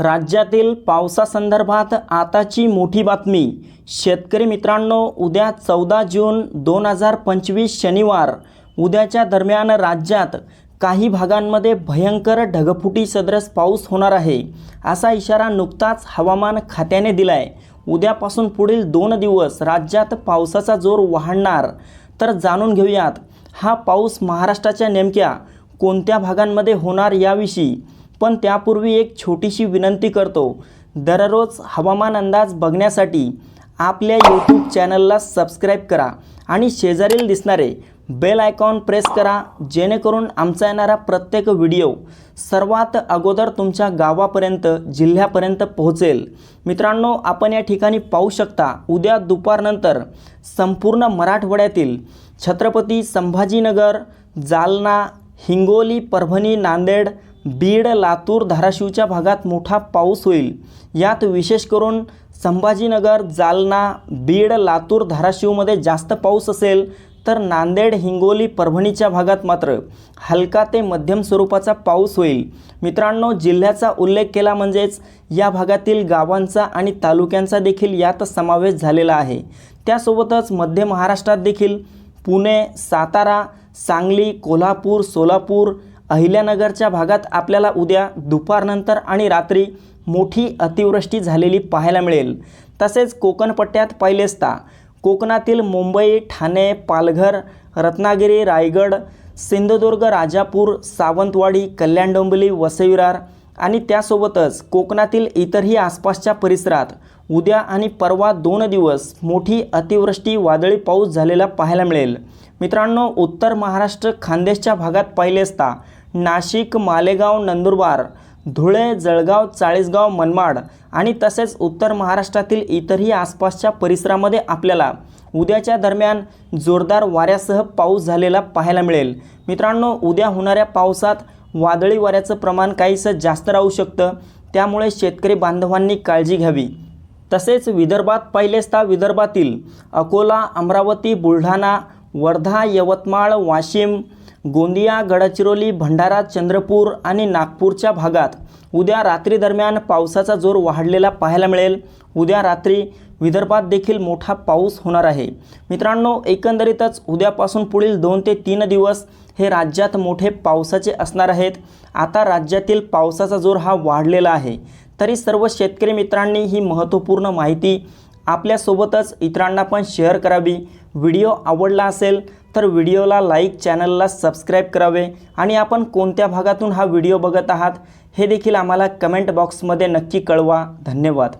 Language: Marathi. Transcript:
राज्यातील पावसासंदर्भात आताची मोठी बातमी. शेतकरी मित्रांनो उद्या चौदा जून दोन हजार पंचवीस शनिवार. उद्याच्या दरम्यान राज्यात काही भागांमध्ये भयंकर ढगफुटी सदृश पाऊस होणार आहे. असा इशारा नुकताच हवामान खात्याने दिला आहे उद्यापासून पुढील दोन दिवस राज्यात पावसाचा जोर वाढणार. तर जाणून घेऊयात हा पाऊस महाराष्ट्राच्या नेमक्या कोणत्या भागांमध्ये होणार याविषयी. पण त्यापूर्वी एक छोटीशी विनंती करतो. दररोज हवामान अंदाज बघण्यासाठी आपल्या यूट्यूब चॅनलला सबस्क्राईब करा आणि शेजारील दिसणारे बेल आयकॉन प्रेस करा जेणेकरून आमचा येणारा प्रत्येक व्हिडिओ सर्वात अगोदर तुमच्या गावापर्यंत जिल्ह्यापर्यंत पोहोचेल. मित्रांनो आपण या ठिकाणी पाहू शकता उद्या दुपारनंतर संपूर्ण मराठवाड्यातील छत्रपती संभाजीनगर जालना हिंगोली परभणी नांदेड बीड लातूर धाराशिवच्या भागात मोठा पाऊस होईल. यात विशेष करून संभाजीनगर जालना बीड लातूर धाराशिवमध्ये जास्त पाऊस असेल तर नांदेड हिंगोली परभणीच्या भागात मात्र हलका ते मध्यम स्वरूपाचा पाऊस होईल. मित्रांनो जिल्ह्याचा उल्लेख केला म्हणजेच या भागातील गावांचा आणि तालुक्यांचा देखील यात समावेश झालेला आहे. त्यासोबतच मध्य महाराष्ट्रात देखील पुणे सातारा सांगली कोल्हापूर सोलापूर अहिल्यानगरच्या भागात आपल्याला उद्या दुपारनंतर आणि रात्री मोठी अतिवृष्टी झालेली पाहायला मिळेल. तसेच कोकणपट्ट्यात पाहिले असता कोकणातील मुंबई ठाणे पालघर रत्नागिरी रायगड सिंधुदुर्ग राजापूर सावंतवाडी कल्याण डोंबिवली वसईविरार आणि त्यासोबतच कोकणातील इतरही आसपासच्या परिसरात उद्या आणि परवा दोन दिवस मोठी अतिवृष्टी वादळी पाऊस झालेला पाहायला मिळेल. मित्रांनो उत्तर महाराष्ट्र खानदेशच्या भागात पाहिले असता नाशिक मालेगाव नंदुरबार धुळे जळगाव चाळीसगाव मनमाड आणि तसेच उत्तर महाराष्ट्रातील इतरही आसपासच्या परिसरामध्ये आपल्याला उद्याच्या दरम्यान जोरदार वाऱ्यासह पाऊस झालेला पाहायला मिळेल. मित्रांनो उद्या होणाऱ्या पावसात वादळी वाऱ्याचं प्रमाण काहीसं जास्त राहू शकतं. त्यामुळे शेतकरी बांधवांनी काळजी घ्यावी. तसेच विदर्भात पाहिले विदर्भातील अकोला अमरावती बुलढाणा वर्धा यवतमाळ वाशिम गोंदिया गडचिरोली भंडारा चंद्रपूर आणि नागपूरच्या भागात उद्या रात्रीदरम्यान पावसाचा जोर वाढलेला पाहायला मिळेल. उद्या रात्री विदर्भात देखील मोठा पाऊस होणार आहे. मित्रांनो एकंदरीतच उद्यापासून पुढील दोन ते तीन दिवस हे राज्यात मोठे पावसाचे असणार आहेत. आता राज्यातील पावसाचा जोर हा वाढलेला आहे. तरी सर्व शेतकरी मित्रांनी ही महत्त्वपूर्ण माहिती आपल्यासोबतच इतरांना पण शेअर करावी. व्हिडिओ आवडला असेल तर व्हिडिओला लाईक चॅनलला सबस्क्राईब करावे आणि आपण कोणत्या भागातून हा व्हिडिओ बघत आहात हे देखील आम्हाला कमेंट बॉक्समध्ये नक्की कळवा. धन्यवाद.